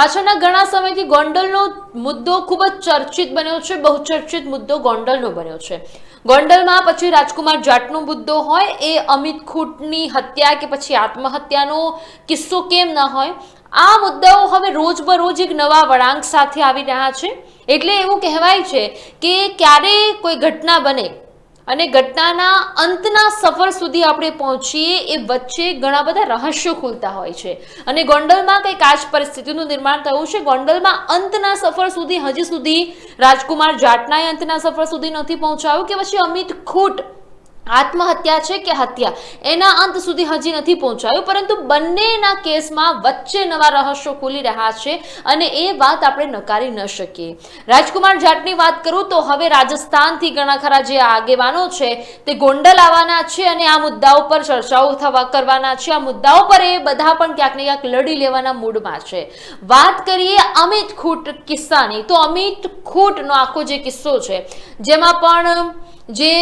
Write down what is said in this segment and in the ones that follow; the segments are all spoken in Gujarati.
પાછળના ઘણા સમયથી ગોંડલનો મુદ્દો ખૂબ જ ચર્ચિત બન્યો છે બહુ ચર્ચિત મુદ્દો ગોંડલનો બન્યો છે. ગોંડલમાં પછી રાજકુમાર જાટનો મુદ્દો હોય, એ અમિત ખૂટની હત્યા કે પછી આત્મહત્યાનો કિસ્સો કેમ ન હોય, આ મુદ્દાઓ હવે રોજબરોજ એક નવા વળાંક સાથે આવી રહ્યા છે. એટલે એવું કહેવાય છે કે ક્યારે કોઈ ઘટના બને અને ઘટનાના અંતના સફર સુધી આપણે પહોંચીએ એ વચ્ચે ઘણા બધા રહસ્યો ખુલતા હોય છે. અને ગોંડલમાં કંઈક આ જ પરિસ્થિતિનું નિર્માણ થયું છે. ગોંડલમાં અંતના સફર સુધી, હજી સુધી રાજકુમાર જાટનાએ અંતના સફર સુધી નથી પહોંચાયું કે પછી અમિત ખૂટ આત્મહત્યા છે કે હત્યા? એના અંત સુધી હજી નથી પહોંચાયું, પરંતુ બંનેના કેસમાં વચ્ચે નવા રહસ્યો ખુલી રહ્યા છે અને એ વાત આપણે નકારી ન શકીએ. રાજકુમાર જાટની વાત કરું તો હવે રાજસ્થાનથી ઘણા ખરા જે આગેવાનો છે તે ગોંડલ આવવાના છે અને આ મુદ્દાઓ પર ચર્ચાઓ થવા કરવાના છે. આ મુદ્દાઓ પર એ બધા પણ ક્યાંક ને ક્યાંક લડી લેવાના મૂડમાં છે. વાત કરીએ અમિત ખૂટ કિસ્સાની, તો અમિત ખૂટનો આખો જે કિસ્સો છે, જેમાં પણ જે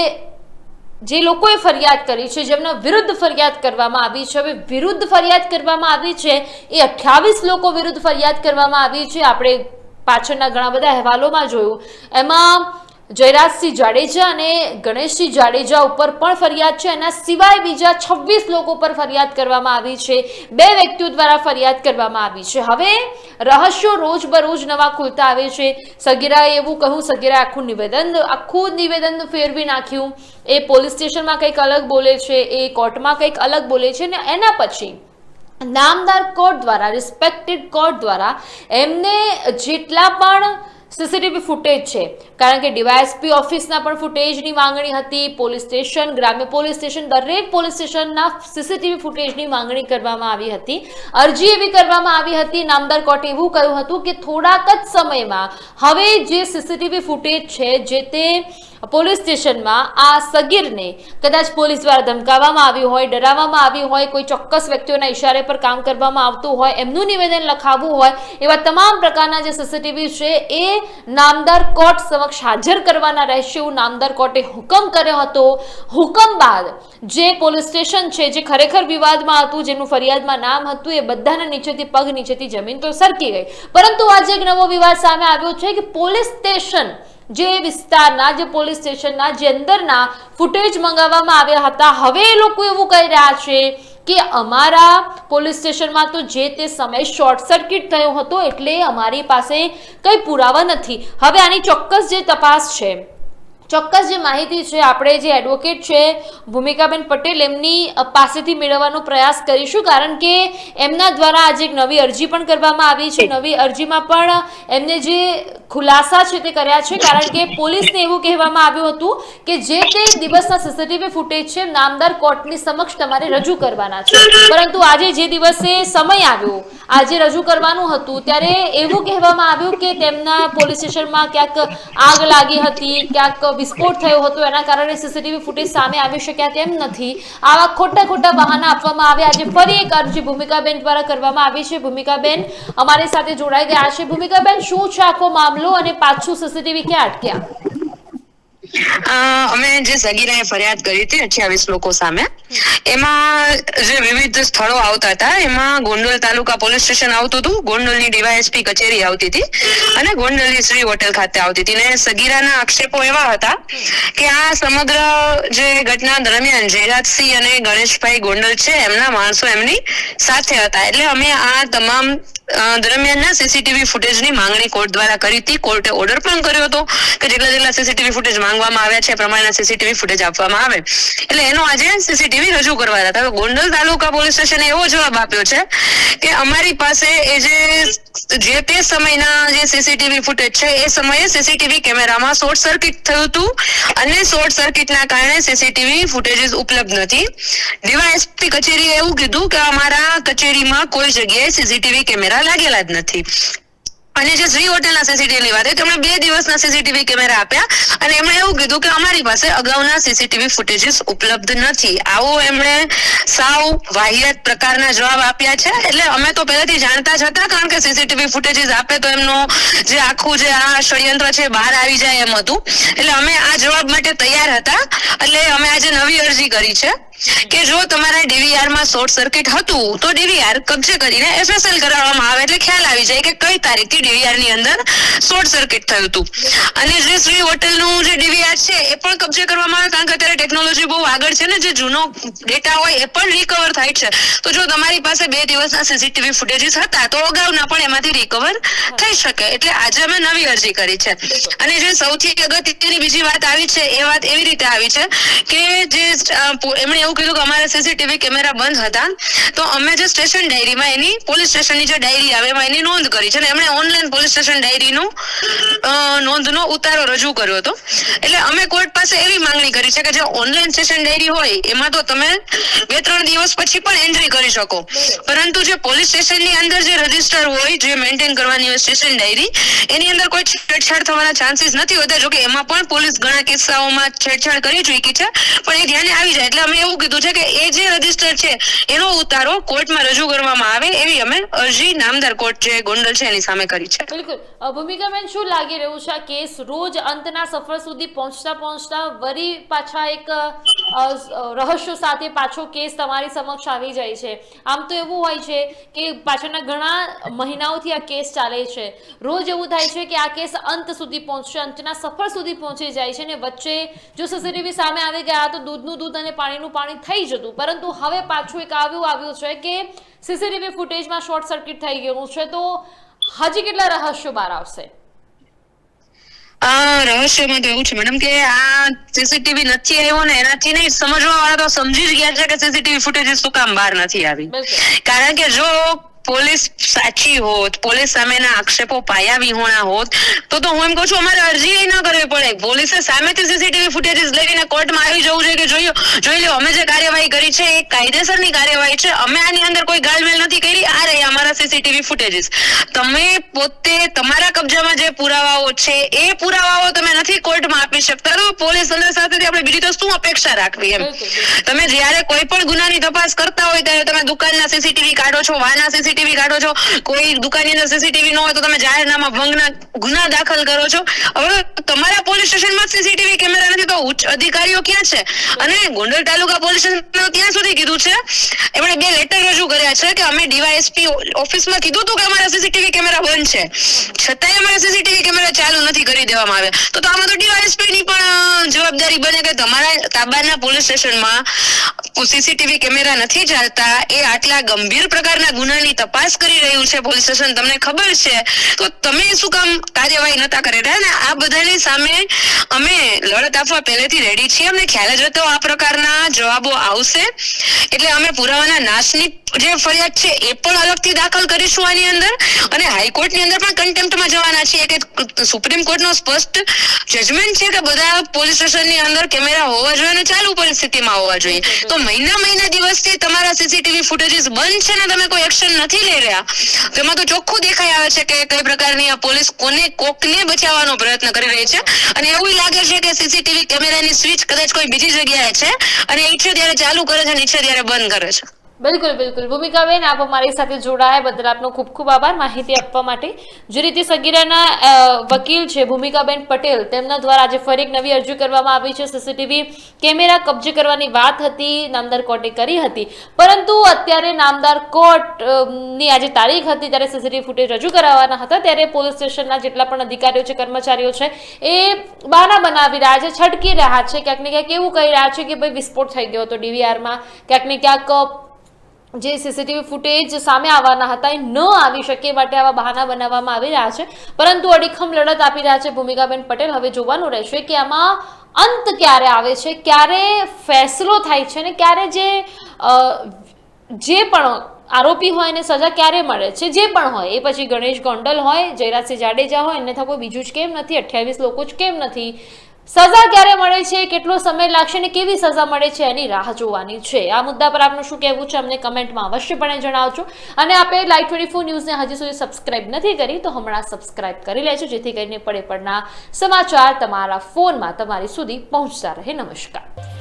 જે લોકોએ ફરિયાદ કરી છે, જેમના વિરુદ્ધ ફરિયાદ કરવામાં આવી છે, હવે વિરુદ્ધ ફરિયાદ કરવામાં આવી છે, એ અઠ્યાવીસ લોકો વિરુદ્ધ ફરિયાદ કરવામાં આવી છે. આપણે પાછળના ઘણા બધા અહેવાલોમાં જોયું. એમાં જયરાજસિંહ જાડેજા અને ગણેશસિંહ જાડેજા ઉપર પણ ફરિયાદ છે. એના સિવાય બીજા છવ્વીસ લોકો પર ફરિયાદ કરવામાં આવી છે. બે વ્યક્તિઓ દ્વારા ફરિયાદ કરવામાં આવી છે. હવે રહસ્યો રોજ બરોજ નવા ખુલતા આવે છે. સગીરાએ એવું કહ્યું, સગીરાએ આખું નિવેદન આખું નિવેદન ફેરવી નાખ્યું. એ પોલીસ સ્ટેશનમાં કંઈક અલગ બોલે છે, એ કોર્ટમાં કંઈક અલગ બોલે છે ને એના પછી નામદાર કોર્ટ દ્વારા, રિસ્પેક્ટેડ કોર્ટ દ્વારા એમને જેટલા પણ સીસીટીવી ફૂટેજ છે. કારણ કે ડીવાયએસપી ઓફિસના પણ ફૂટેજની માંગણી હતી. પોલીસ સ્ટેશન, ગ્રામ્ય પોલીસ સ્ટેશન, દરેક પોલીસ સ્ટેશનના સીસીટીવી ફૂટેજની માંગણી કરવામાં આવી હતી. અરજી એવી કરવામાં આવી હતી, નામદાર કોર્ટે એવું કહ્યું હતું કે થોડાક જ સમયમાં હવે જે સીસીટીવી ફૂટેજ છે, જે તે પોલીસ સ્ટેશનમાં આ સગીરને કદાચ પોલીસ દ્વારા ધમકાવવામાં આવ્યું હોય, ડરાવવામાં આવ્યું હોય, કોઈ ચોક્કસ વ્યક્તિઓના ઇશારે પર કામ કરવામાં આવતું હોય, એમનું નિવેદન લખાવવું હોય, એવા તમામ પ્રકારના જે સીસીટીવી છે, એ નામદાર કોર્ટ સમક્ષ હાજર કરવાના રહેશે એવું નામદાર કોર્ટે હુકમ કર્યો હતો. હુકમ બાદ જે પોલીસ સ્ટેશન છે, જે ખરેખર વિવાદમાં હતું, જેનું ફરિયાદમાં નામ હતું, એ બધાના નીચેથી પગ નીચેથી જમીન તો સરકી ગઈ. પરંતુ આજે એક નવો વિવાદ સામે આવ્યો છે કે પોલીસ સ્ટેશન જે વિસ્તારના, જે પોલીસ સ્ટેશનના, જે અંદરના ફૂટેજ મંગાવવામાં આવ્યા હતા, હવે એ લોકો એવું કહી રહ્યા છે કે અમારા પોલીસ સ્ટેશનમાં તો જે તે સમયે શોર્ટ સર્કિટ થયો હતો, એટલે અમારી પાસે કંઈ પુરાવા નથી. હવે આની ચોક્કસ જે તપાસ છે ચોક્કસ જે માહિતી છે આપણે જે એડવોકેટ છે ભૂમિકાબેન પટેલ એમની પાસેથી મેળવવાનો પ્રયાસ કરીશું. કારણ કે એમના દ્વારા આજે એક નવી અરજી પણ કરવામાં આવી છે. નવી અરજીમાં પણ એમને જે ખુલાસા છે તે કર્યા છે. કારણ કે પોલીસને એવું કહેવામાં આવ્યું હતું કે જે તે દિવસના સીસીટીવી ફૂટેજ છે નામદાર કોર્ટની સમક્ષ તમારે રજૂ કરવાના છે. પરંતુ આજે જે દિવસે સમય આવ્યો આજે રજૂ કરવાનું હતું ત્યારે એવું કહેવામાં આવ્યું કે તેમના પોલીસ સ્ટેશનમાં ક્યાંક આગ લાગી હતી ક્યાંક વિસ્ફોટ થયો હતો. એના કારણે સીસીટીવી ફૂટેજ સામે આવી શક્યા તેમ નથી. આવા ખોટા ખોટા બહાના આપવામાં આવ્યા. આજે ફરી એક અરજી ભૂમિકાબેન દ્વારા કરવામાં આવી છે. ભૂમિકાબેન અમારી સાથે જોડાઈ ગયા છે. ભૂમિકાબેન, શું છે આખો મામલો અને પાછું સીસીટીવી ક્યાં અટક્યા? અમે જે સગીરાએ ફરિયાદ કરી હતી અઠ્યાવીસ લોકો સામે, એમાં જે વિવિધ સ્થળો આવતા હતા, એમાં ગોંડલ તાલુકા પોલીસ સ્ટેશન આવતું હતું, ગોંડલની ડીવાયએસપી કચેરી આવતી હતી અને ગોંડલની શ્રી હોટેલ ખાતે આવતી હતી. ને સગીરાના આક્ષેપો એવા હતા કે આ સમગ્ર જે ઘટના દરમિયાન જયરાજસિંહ અને ગણેશભાઈ ગોંડલ છે, એમના માણસો એમની સાથે હતા. એટલે અમે આ તમામ દરમિયાનના સીસીટીવી ફૂટેજની માંગણી કોર્ટ દ્વારા કરી હતી. કોર્ટે ઓર્ડર પણ કર્યો હતો કે જેટલા જેટલા સીસીટીવી ફૂટેજ માંગવામાં આવ્યા છે પ્રમાણેના સીસીટીવી ફૂટેજ આપવામાં આવે. એટલે એનો આજે સીસીટીવી રજૂ કરવા હતા. હવે ગોંડલ તાલુકા પોલીસ સ્ટેશને એવો જવાબ આપ્યો છે કે અમારી પાસે એ જે જે તે સમયના જે સીસીટીવી ફૂટેજ છે, એ સમયે સીસીટીવી કેમેરામાં શોર્ટ સર્કિટ થયું હતું અને શોર્ટ સર્કિટના કારણે સીસીટીવી ફૂટેજીસ ઉપલબ્ધ નથી. ડીવાયએસપી કચેરીએ એવું કીધું કે અમારા કચેરીમાં કોઈ જગ્યાએ સીસીટીવી કેમેરા લાગેલા જ નથી. અને જે શ્રી હોટેલના સીસીટીવી વાત તેમણે બે દિવસના સીસીટીવી કેમેરા આપ્યા અને એમણે એવું કીધું કે અમારી પાસે અગાઉના સીસીટીવી ફૂટેજીસ ઉપલબ્ધ નથી. આવો એમણે સાવ વાહિયાત પ્રકારના જવાબ આપ્યા છે. એટલે અમે તો પહેલેથી જાણતા જ હતા, કારણ કે સીસીટીવી ફૂટેજીસ આપે તો એમનો જે આખું જે આ ષડયંત્ર છે બહાર આવી જાય એમ હતું. એટલે અમે આ જવાબ માટે તૈયાર હતા. એટલે અમે આજે નવી અરજી કરી છે. કે જો તમારા ડીવીઆરમાં શોર્ટ સર્કિટ હતું, તો ડીવીઆર કબજે કરીને એફએસએલ કરાવવામાં આવે એટલે ખ્યાલ આવી જાય કે કઈ તારીખથી ડીવીઆરની અંદર શોર્ટ સર્કિટ થયું હતું. અને જે શ્રી હોટલનું જે ડીવીઆર છે, એ પણ કબજે કરવામાં આવે કારણ કે અત્યારે ટેકનોલોજી બહુ આગળ છે ને, જે જૂનો ડેટા હોય એ પણ રિકવર થાય છે. તો જો તમારી પાસે બે દિવસના સીસીટીવી ફૂટેજીસ હતા, તો અગાઉના પણ એમાંથી રિકવર થઈ શકે. એટલે આજે અમે નવી અરજી કરી છે. અને જે સૌથી અગત્યની બીજી વાત આવી છે, એ વાત એવી રીતે આવી છે કે જે એમણે એવું કીધું કે અમારા સીસીટીવી કેમેરા બંધ હતા. તો અમે જે સ્ટેશન ડાયરીમાં એની પોલીસ સ્ટેશનની જે ડાયરી આવે એમાં એની નોંધ કરી છે અને એમણે ઓનલાઈન પોલીસ સ્ટેશન ડાયરીનું નોંધનો ઉતારો રજૂ કર્યો હતો. એટલે અમે કોર્ટ પાસે એવી માંગણી કરી છે કે જે ઓનલાઈન સ્ટેશન ડાયરી હોય, એમાં તો તમે બે ત્રણ દિવસ પછી પણ એન્ટ્રી કરી શકો. પરંતુ જે પોલીસ સ્ટેશનની અંદર જે રજિસ્ટર હોય, જે મેન્ટેન કરવાની હોય સ્ટેશન ડાયરી, એની અંદર કોઈ છેડછાડ થવાના ચાન્સીસ નથી હોતા, જોકે એમાં પણ પોલીસ ઘણા કિસ્સાઓમાં છેડછાડ કરી ચૂકી છે. પણ એ ધ્યાને આવી જાય, એટલે અમે એવું કીધું છે કે એ જે રજિસ્ટર છે, એનો ઉતારો કોર્ટમાં રજૂ કરવામાં આવે એવી અમે અરજી નામદાર કોર્ટ જે ગોંડલ છે એની સામે કરી છે. બિલકુલ. ભૂમિકા ભૂમિકાબેન શું લાગી રહ્યું છે કેસ રોજ અંતના સફર સુધી પહોંચતા પહોંચતા વરી પાછા એક રહસ્ય સાથે પાછો કેસ તમારી સમક્ષ આવી જાય છે. આમ તો એવું હોય છે કે પાછળના ઘણા મહિનાઓથી આ કેસ ચાલે છે. રોજ એવું થાય છે કે આ કેસ અંત સુધી પહોંચશે, અંતના સફળ સુધી પહોંચી જાય છે ને વચ્ચે જો સીસીટીવી સામે આવી ગયા તો દૂધનું દૂધ અને પાણીનું પાણી થઈ જતું. પરંતુ હવે પાછું એક આવ્યું આવ્યું છે કે સીસીટીવી ફૂટેજમાં શોર્ટ સર્કિટ થઈ ગયું છે. તો હજી કેટલા રહસ્યો બહાર આવશે? રહસ્યમાં તો એવું છે. મેડમ કે આ સીસીટીવી નથી આવ્યો ને એનાથી નહીં સમજવા વાળા તો સમજી જ ગયા છે કે સીસીટીવી ફૂટેજ શું કામ બહાર નથી આવી. કારણ કે જો પોલીસ સાચી હોત પોલીસ સામેના આક્ષેપો પાયા વિહોણા હોત તો તો હું એમ કહું છું અમારે અરજી ન કરવી પડે. પોલીસે સામેથી સીસીટીવી ફૂટેજીસ લઈને કોર્ટમાં આવી જવું જોઈએ કે જોઈ જોઈ લો અમે જે કાર્યવાહી કરી છે એ કાયદેસરની કાર્યવાહી છે અમે આની અંદર કોઈ ગાલમેલ નથી કરી આ રહી અમારા સીસીટીવી ફૂટેજીસ તમે પોતે તમારા કબજામાં જે પુરાવાઓ છે એ પુરાવાઓ તમે નથી કોર્ટમાં આપી શકતા. તો પોલીસ તંત્ર સાથે આપણે બીજી તો શું અપેક્ષા રાખવી એમ. તમે જ્યારે કોઈ પણ ગુનાની તપાસ કરતા હોય ત્યારે તમે દુકાનના સીસીટીવી કાઢો છો વાના સીસીટીવી કાઢો છો. કોઈ દુકાનની અંદર સીસીટીવી ન હોય તો તમે જાહેરનામા ભંગના ગુના દાખલ કરો છો. હવે તમારા પોલીસ સ્ટેશનમાં સીસીટીવી કેમેરા નથી તો ઉચ્ચ અધિકારીઓ ક્યાં છે? અને ગોંડલ તાલુકા પોલીસ સ્ટેશન ત્યાં સુધી કીધું છે? એમણે બે લેટર રજૂ કર્યા છે કે અમે ડીવાયએસપી ઓફિસમાં કીધું હતું કે અમારા સીસીટીવી કેમેરા બંધ છે. છતાંય અમારા સીસીટીવી કેમેરા ચાલુ નથી કરી દેવામાં આવે તો આમાં તો ડીવાયએસપી જવાબદારી બને કે તમારા તાબાના પોલીસ સ્ટેશનમાં સીસીટીવી કેમેરા નથી ચાલતા, એ આટલા ગંભીર પ્રકારના ગુનાની તપાસ કરી રહ્યું છે પોલીસ સ્ટેશન, તમને ખબર છે? તો તમે શું કામ કાર્યવાહી નતા કરી રહ્યા? ને આ બધાની સામે અમે લડત આપવા પહેલેથી રેડી છીએ. અમને ખ્યાલ જ હતો આ પ્રકારના જવાબો આવશે. એટલે અમે પુરાવાના નાશની જે ફરિયાદ છે એ પણ અલગથી દાખલ કરીશું આની અંદર. અને હાઈકોર્ટની અંદર પણ કન્ટેમ્પ્ટમાં જવાના છે કે સુપ્રીમ કોર્ટનો સ્પષ્ટ જજમેન્ટ છે કે બધા પોલીસ સ્ટેશનની અંદર કેમેરા હોવા જોઈએ અને ચાલુ પરિસ્થિતિમાં હોવા જોઈએ. તો મહિના મહિના દિવસથી તમારા સીસીટીવી ફૂટેજીસ બંધ છે ને તમે કોઈ એક્શન નથી લઈ રહ્યા? તેમાં તો ચોખ્ખું દેખાઈ આવે છે કે કઈ પ્રકારની આ પોલીસ કોને કોકને બચાવવાનો પ્રયત્ન કરી રહી છે. અને એવું લાગે છે કે સીસીટીવી કેમેરાની સ્વિચ કદાચ કોઈ બીજી જગ્યાએ છે અને ઈચ્છે ત્યારે ચાલુ કરે છે અને ઈચ્છે ત્યારે બંધ કરે છે. બિલકુલ બિલકુલ. ભૂમિકાબેન આપ અમારી સાથે જોડાયા. બદલ આપનો ખૂબ ખૂબ આભાર માહિતી આપવા માટે. જે રીતે સગીરાના વકીલ છે ભૂમિકાબેન પટેલ, તેમના દ્વારા આજે ફરી એક નવી અરજી કરવામાં આવી છે. સીસીટીવી કેમેરા કબજે કરવાની વાત હતી, નામદાર કોર્ટે કરી હતી. પરંતુ અત્યારે નામદાર કોર્ટની આજે તારીખ હતી ત્યારે સીસીટીવી ફૂટેજ રજૂ કરાવવાના હતા. ત્યારે પોલીસ સ્ટેશનના જેટલા પણ અધિકારીઓ છે, કર્મચારીઓ છે, એ બહાના બનાવી રહ્યા છે, છટકી રહ્યા છે. ક્યાંક ને ક્યાંક એવું કહી રહ્યા છે કે, ભાઈ, વિસ્ફોટ થઈ ગયો હતો ડીવીઆરમાં. ક્યાંક ને ક્યાંક જે સીસીટીવી ફૂટેજ સામે આવવાના હતા એ ન આવી શકે માટે આવા બહાના બનાવવામાં આવી રહ્યા છે. પરંતુ અડીખમ લડત આપી રહ્યા છે ભૂમિકાબેન પટેલ. હવે જોવાનું રહેશે કે આમાં અંત ક્યારે આવે છે, ક્યારે ફેસલો થાય છે અને ક્યારે જે જે પણ આરોપી હોય એને સજા ક્યારે મળે છે, જે પણ હોય, એ પછી ગણેશ ગોંડલ હોય, જયરાજસિંહ જાડેજા હોય એને કોઈ બીજું જ કેમ નથી, અઠ્યાવીસ લોકો જ કેમ નથી સજા ક્યારે મળે છે, કેટલો સમય લાગશે અને કેવી સજા મળે છે એની રાહ જોવાની છે. આ મુદ્દા પર આપનું શું કહેવું છે, અમને કમેન્ટમાં અવશ્યપણે જણાવજો. અને આપણે લાઈવ ટ્વેન્ટી ફોર ન્યૂઝને હજી સુધી સબસ્ક્રાઇબ નથી કરી, તો હમણાં સબસ્ક્રાઇબ કરી લેજો, જેથી કરીને પડે પડના સમાચાર તમારા ફોનમાં તમારી સુધી પહોંચતા રહે. નમસ્કાર.